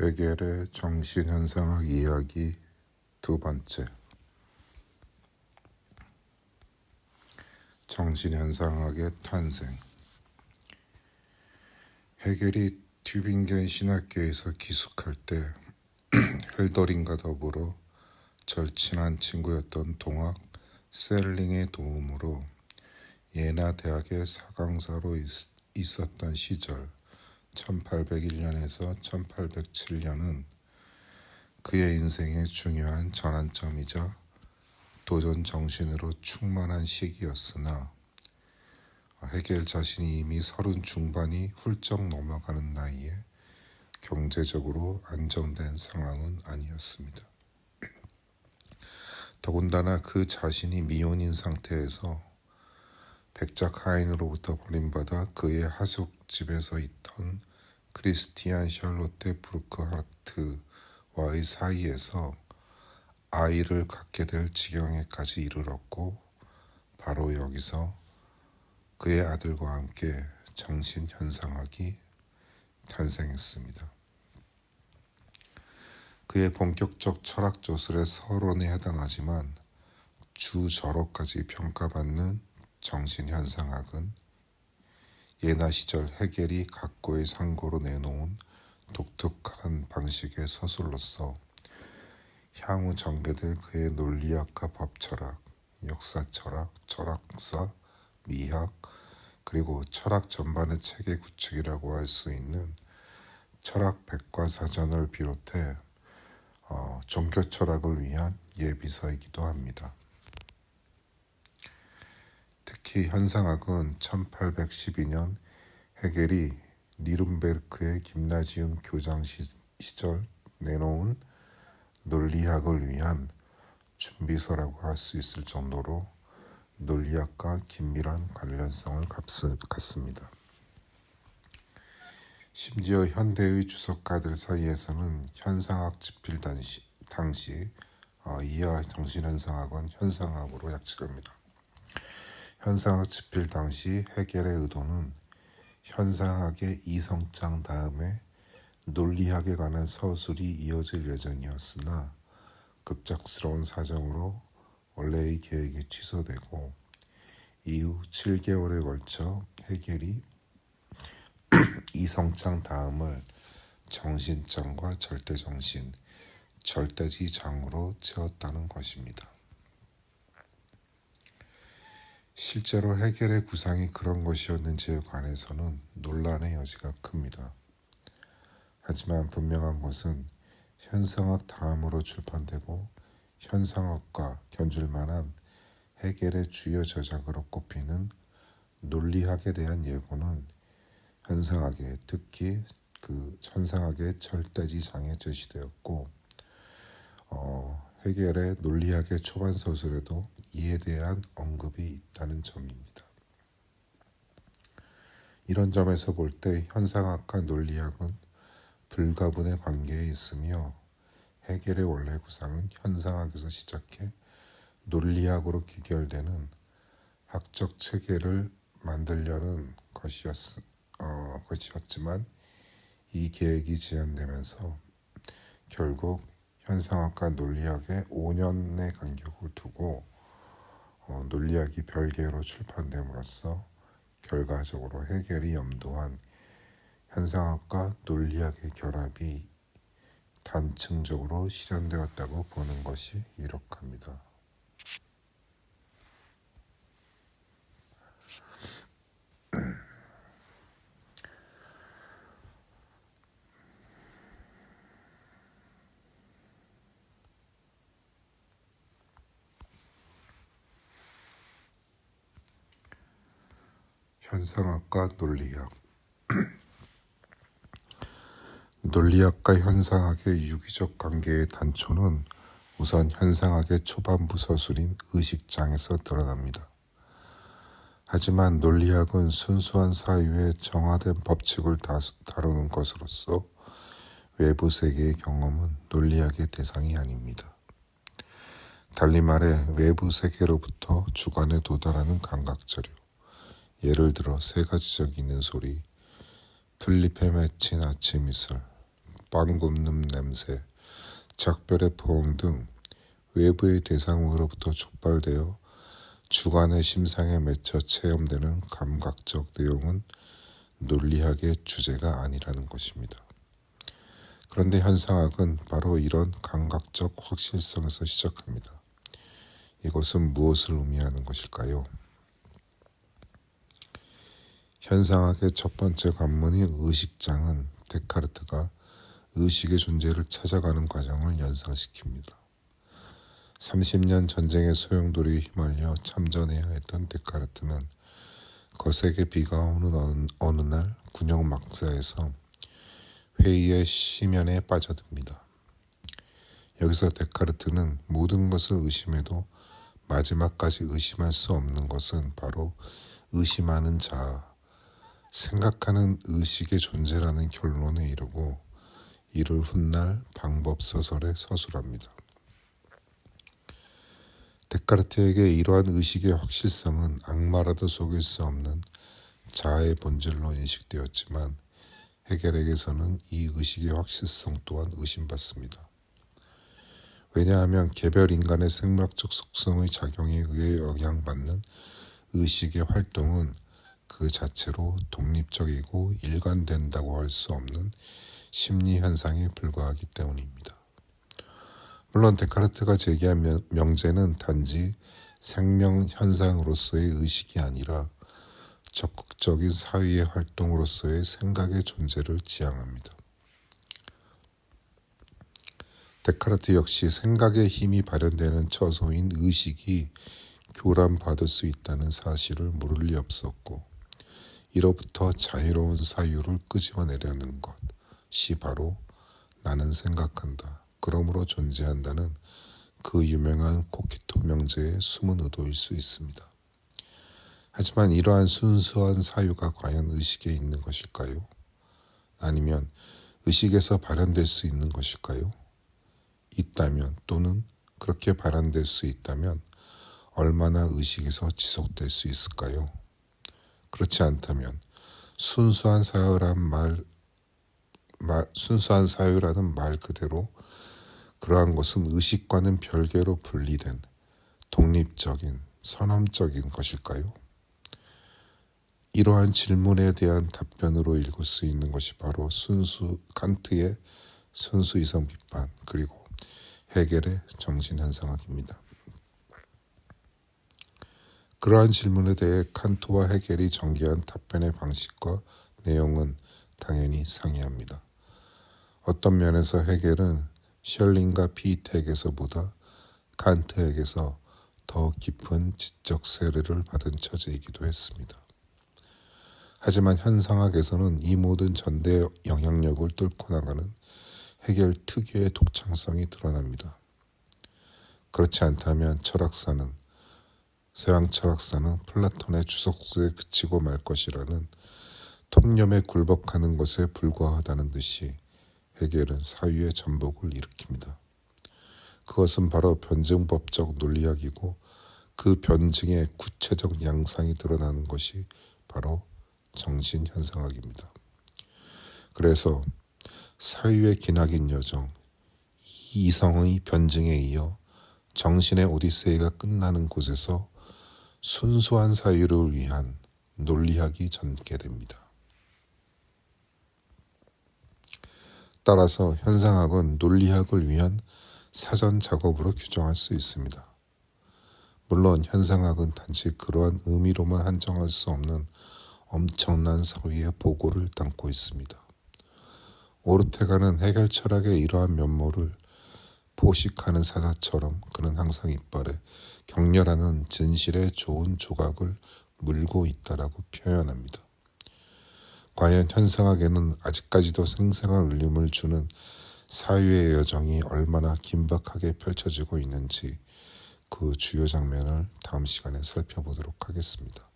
헤겔의 정신현상학 이야기 두 번째. 정신현상학의 탄생. 헤겔이 튜빙겐 신학교에서 기숙할 때 헬더링과 더불어 절친한 친구였던 동학 셀링의 도움으로 예나 대학의 사강사로 있- 있었던 시절 1801년에서 1807년은 그의 인생의 중요한 전환점이자 도전 정신으로 충만한 시기였으나 헤겔 자신이 이미 서른 중반이 훌쩍 넘어가는 나이에 경제적으로 안정된 상황은 아니었습니다. 더군다나 그 자신이 미혼인 상태에서 백작 하인으로부터 버림받아 그의 하숙 집에서 있던 크리스티안 샬롯테 브루크하르트와의 사이에서 아이를 갖게 될 지경에까지 이르렀고 바로 여기서 그의 아들과 함께 정신 현상학이 탄생했습니다. 그의 본격적 철학 저술의 서론에 해당하지만 주저로까지 평가받는 정신 현상학은 예나 시절 헤겔이 각고의 상고로 내놓은 독특한 방식의 서술로서 향후 전개될 그의 논리학과 법철학, 역사철학, 철학사, 미학, 그리고 철학 전반의 체계 구축이라고 할 수 있는 철학 백과사전을 비롯해 어, 종교 철학을 위한 예비서이기도 합니다. 특히 현상학은 1812년 헤겔이 니른베르크의 김나지움 교장 시, 시절 내놓은 논리학을 위한 준비서라고 할 수 있을 정도로 논리학과 긴밀한 관련성을 갖습니다. 심지어 현대의 주석가들 사이에서는 현상학 집필 당시, 당시 어, 이하 정신현상학은 현상학으로 약칭합니다. 현상학 집필 당시 헤겔의 의도는 현상학의 이성장 다음에 논리학에 관한 서술이 이어질 예정이었으나 급작스러운 사정으로 원래의 계획이 취소되고 이후 7개월에 걸쳐 헤겔이 이성장 다음을 정신장과 절대정신, 절대지장으로 지었다는 것입니다. 실제로 헤겔의 구상이 그런 것이었는지에 관해서는 논란의 여지가 큽니다. 하지만 분명한 것은 현상학 다음으로 출판되고 현상학과 견줄 만한 헤겔의 주요 저작으로 꼽히는 논리학에 대한 예고는 현상학의 특히 그 현상학의 절대지장에 제시되었고 어, 헤겔의 논리학의 초반 서술에도 이에 대한 언급이 있다는 점입니다. 이런 점에서 볼 때 현상학과 논리학은 불가분의 관계에 있으며 헤겔의 원래 구상은 현상학에서 시작해 논리학으로 귀결되는 학적 체계를 만들려는 것이었, 어, 것이었지만 이 계획이 지연되면서 결국 현상학과 논리학에 5년의 간격을 두고 어, 논리학이 별개로 출판됨으로써 결과적으로 헤겔이 염두한 현상학과 논리학의 결합이 단층적으로 실현되었다고 보는 것이 이룩합니다. 현상학과 논리학 논리학과 현상학의 유기적 관계의 단초는 우선 현상학의 초반부 서술인 의식장에서 드러납니다. 하지만 논리학은 순수한 사유의 정화된 법칙을 다- 다루는 것으로서 외부 세계의 경험은 논리학의 대상이 아닙니다. 달리 말해 외부 세계로부터 주관에 도달하는 감각자료, 예를 들어 세 가지적 있는 소리, 틀립에 맺힌 아침 이슬, 빵 굽는 냄새, 작별의 포옹 등 외부의 대상으로부터 촉발되어 주관의 심상에 맺혀 체험되는 감각적 내용은 논리학의 주제가 아니라는 것입니다. 그런데 현상학은 바로 이런 감각적 확실성에서 시작합니다. 이것은 무엇을 의미하는 것일까요? 현상학의 첫 번째 관문인 의식장은 데카르트가 의식의 존재를 찾아가는 과정을 연상시킵니다. 30년 전쟁의 소용돌이에 휘말려 참전해야 했던 데카르트는 거세게 비가 오는 어느, 어느 날 군용 막사에서 회의의 심연에 빠져듭니다. 여기서 데카르트는 모든 것을 의심해도 마지막까지 의심할 수 없는 것은 바로 의심하는 자, 생각하는 의식의 존재라는 결론에 이르고 이를 훗날 방법서설에 서술합니다. 데카르트에게 이러한 의식의 확실성은 악마라도 속일 수 없는 자아의 본질로 인식되었지만 해겔에게서는 이 의식의 확실성 또한 의심받습니다. 왜냐하면 개별 인간의 생물학적 속성의 작용에 의해 영향받는 의식의 활동은 그 자체로 독립적이고 일관된다고 할 수 없는 심리 현상에 불과하기 때문입니다. 물론 데카르트가 제기한 명제는 단지 생명 현상으로서의 의식이 아니라 적극적인 사회의 활동으로서의 생각의 존재를 지향합니다. 데카르트 역시 생각의 힘이 발현되는 처소인 의식이 교란받을 수 있다는 사실을 모를 리 없었고 이로부터 자유로운 사유를 끄집어내려는 것이 바로 나는 생각한다. 그러므로 존재한다는 그 유명한 코키토 명제의 숨은 의도일 수 있습니다. 하지만 이러한 순수한 사유가 과연 의식에 있는 것일까요? 아니면 의식에서 발현될 수 있는 것일까요? 있다면 또는 그렇게 발현될 수 있다면 얼마나 의식에서 지속될 수 있을까요? 그렇지 않다면 순수한 사유란 말, 말 순수한 사유라는 말 그대로 그러한 것은 의식과는 별개로 분리된 독립적인 선험적인 것일까요? 이러한 질문에 대한 답변으로 읽을 수 있는 것이 바로 순수 칸트의 순수 이성 비판 그리고 해겔의 정신 현상학입니다. 그러한 질문에 대해 칸트와 해겔이 전개한 답변의 방식과 내용은 당연히 상이합니다. 어떤 면에서 해겔은 셜링과 피텍에서보다 칸트에게서 더 깊은 지적 세례를 받은 처지이기도 했습니다. 하지만 현상학에서는 이 모든 전대 영향력을 뚫고 나가는 해결 특유의 독창성이 드러납니다. 그렇지 않다면 철학사는 서양 철학사는 플라톤의 주석수에 그치고 말 것이라는 통념에 굴복하는 것에 불과하다는 듯이 해결은 사유의 전복을 일으킵니다. 그것은 바로 변증법적 논리학이고 그 변증의 구체적 양상이 드러나는 것이 바로 정신현상학입니다. 그래서 사유의 기나긴 여정, 이성의 변증에 이어 정신의 오디세이가 끝나는 곳에서 순수한 사유를 위한 논리학이 전개됩니다. 따라서 현상학은 논리학을 위한 사전 작업으로 규정할 수 있습니다. 물론 현상학은 단지 그러한 의미로만 한정할 수 없는 엄청난 서리의 보고를 담고 있습니다. 오르테가는 해결 철학의 이러한 면모를 포식하는 사자처럼 그는 항상 이빨에 격렬하는 진실의 좋은 조각을 물고 있다라고 표현합니다. 과연 현상학에는 아직까지도 생생한 울림을 주는 사유의 여정이 얼마나 긴박하게 펼쳐지고 있는지 그 주요 장면을 다음 시간에 살펴보도록 하겠습니다.